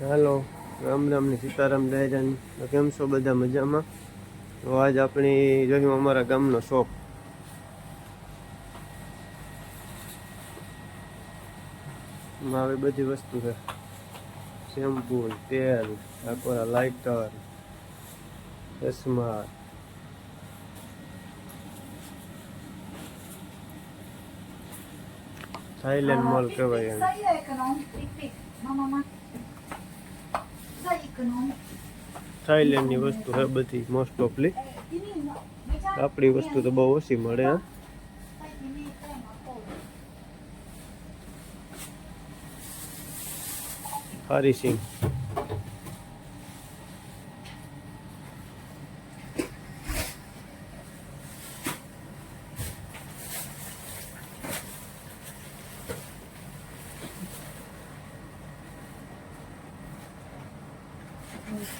હાલો, રામ રામની સીતારામ દાયરાન કેમ છો બધા મજામાં? તો આજ આપણે જોયું અમારા ગામનો શોખ. એમાં આવી બધી વસ્તુ છે. શેમ્પુ તેલ આકોરા લાઇટર ચશ્મા. થાઈલેન્ડ મોલ કહેવાય એને. થાઈલેન્ડની વસ્તુ હે બધી મોસ્ટ ઓફલી આપણી વસ્તુ તો બહુ ઓછી મળે હા. Säg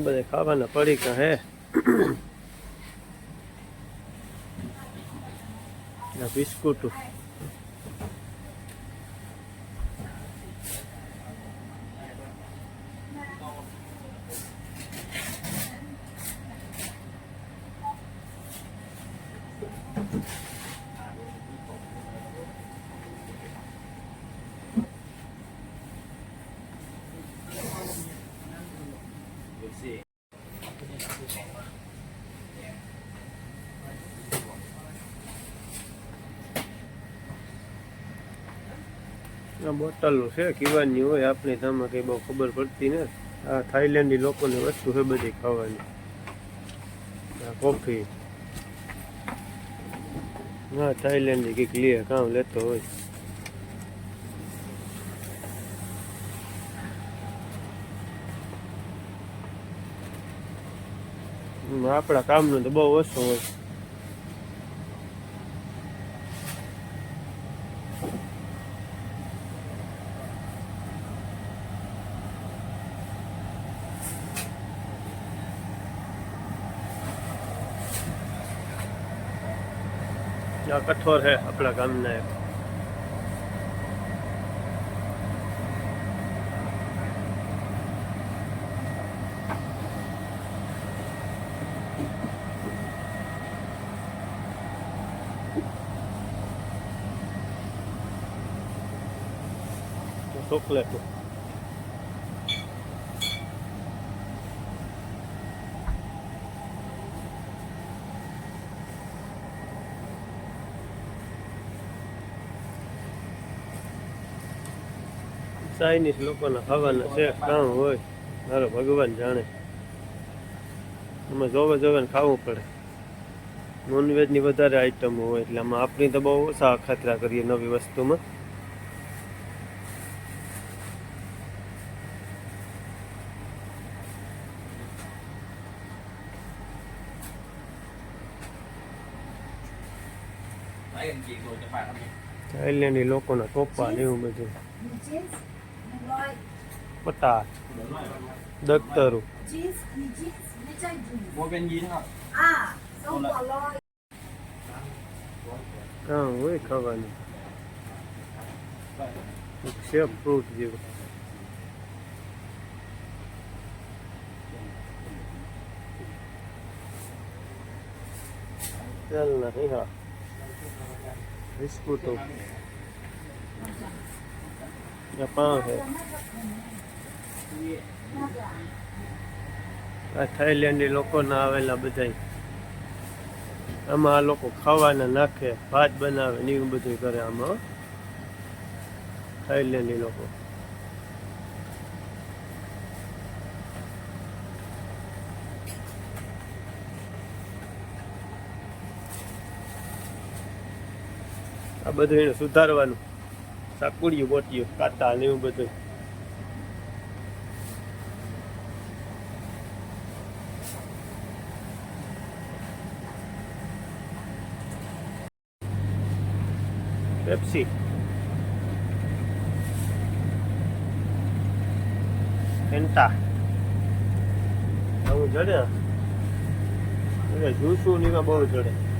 બધા ખાવાના પડી કે હે બિસ્કુટ. આ છે, કીવાની હોય, આપણી સામે કઈ બહુ ખબર પડતી ને આ થાઈલેન્ડની લોકોની વસ્તુ છે બધી ખાવાની. આ કોફી. હા થાઈલેન્ડની કંઈક લે, કામ લેતો હોય. આપણા કામનું તો બહુ ઓછું હોય. આ કઠોર છે આપણા ગામના એક ચોકલેટ ચાઇનીઝ લોકોના ખાવાના છે કામ હોય મારો ભગવાન જાણે. એમાં જોવે જોવે ખાવું પડે. નોનવેજની વધારે આઈટમો હોય એટલે આમાં આપણી તો બહુ ઓછા ખાતરા કરીએ નવી વસ્તુમાં. થાઈલેન્ડી લોકોના ટોપા ને એવું બધું. પટા દખતરું કાં હોય ખાવાનું. છે ફ્રૂટ જેવું. ચાલ નહીં હા બિસ્કુટો. આ પાઉં છે. આ થાઈલેન્ડી લોકોના આવેલા બધાય. આમાં આ લોકો ખાવાના નાખે, ભાત બનાવે ને એવું બધું કરે આમાં. થાઈલેન્ડી લોકો. આ બધું એને સુધારવાનું. સાકુડિયું બોટિયું કાતા ને એવું બધું. પેપ્સી ફેન્ટા આવું જડે? જૂસું ને એમાં બહુ જડે.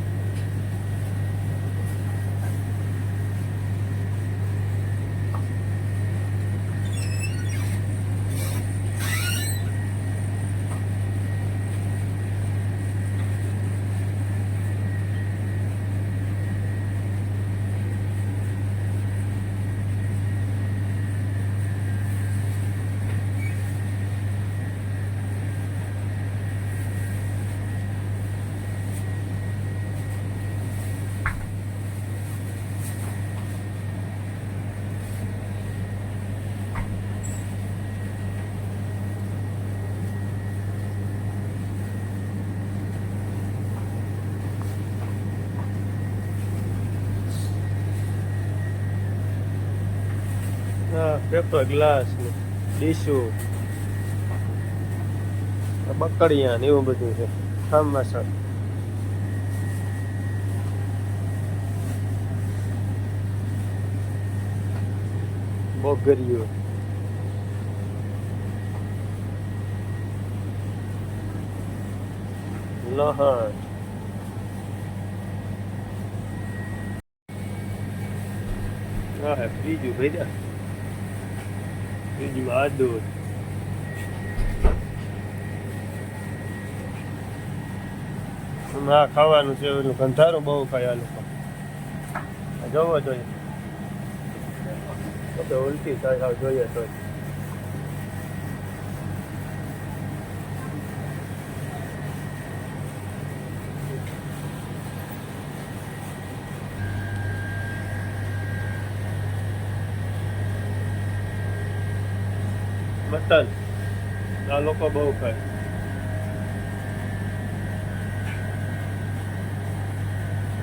પેપર, ગ્લાસ ડીશુ બકડિયા ને એવું બધું છે ખામ વાસણ બોગરિયું લહણ હા હે ફ્રીજું ભેજા ફ્રીજમાં આદુ હા ખાવાનું છે, એનું ગંધારું બહુ ખાય આ લોકો. જવો જોઈએ. ઉલટી થાય જોઈએ તો મટન આ લોકો બહુ ખાય.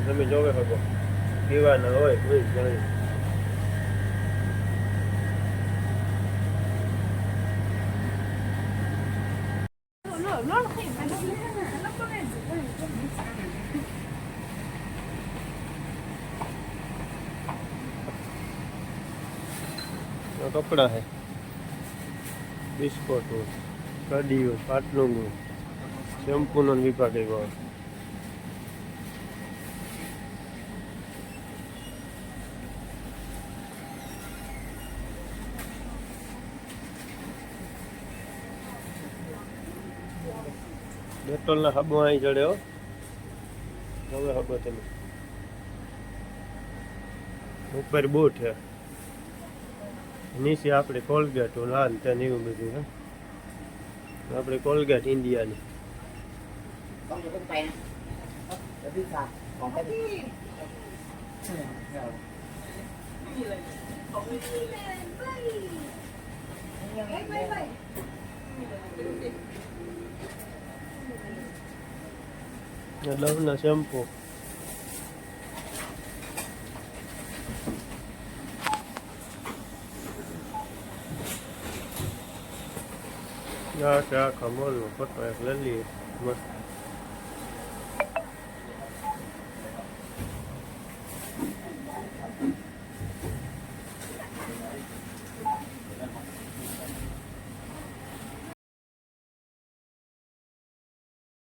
તમે જોવે શકો. પીવાના હોય કોઈ જાણી No, no, no, I don't આ કપડા છે બિસ્કોટ કડીયું પાટલું શેમ્પૂનો વિભાગ આવ્યો ડેટોલના હબો અહીં ચડ્યો હવે હબો તમે. ઉપર બૂટ છે નીચે આપણે કોલગેટ લાલ ત્યાં એવું બધું છે આપણે કોલગેટ ઇન્ડિયાની con cái છે આખા મોલનો ફોટો એક લઈ લઈએ મસ્ત